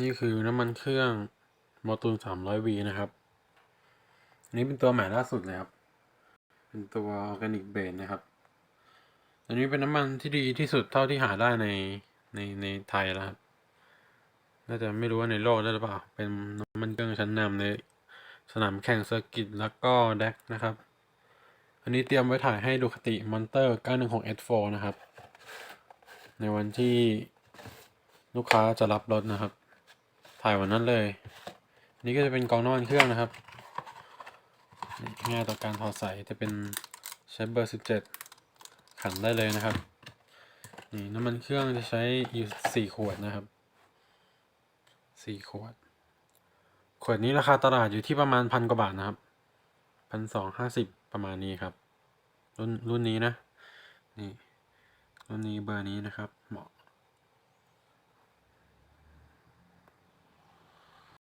นี่คือน้ำมันเครื่องมอตูน 300V นะครับ อันนี้เป็นตัวใหม่ล่าสุดเลยครับ เป็นตัวออร์แกนิกเบสนะครับ อันนี้เป็นน้ำมันที่ดีที่สุดเท่าที่หาได้ในในในไทยแล้วครับ น่าจะไม่รู้ว่าในโลกได้หรือเปล่า เป็นน้ำมันเครื่องชั้นนำในสนามแข่งเซอร์กิตแล้วก็แดกนะครับ อันนี้เตรียมไว้ถ่ายให้ดูคติมอนเตอร์916 S4 นะครับ ในวันที่ลูกค้าจะรับรถนะครับ ถ่ายวันนั้นเลย อันนี้ก็จะเป็นกองน้ำมันเครื่องนะครับ ง่ายต่อการถอดใส่จะเป็นใช้เบอร์ 17 ขันได้เลยนะครับ นี่น้ำมันเครื่องจะใช้อยู่สี่ขวดนะครับสี่ขวด ขวดนี้ราคาตลาดอยู่ที่ประมาณพันกว่าบาทนะครับพันสองห้าสิบประมาณนี้ครับรุ่นรุ่นนี้นะ นี่รุ่นนี้เบอร์นี้นะครับ เหมาะ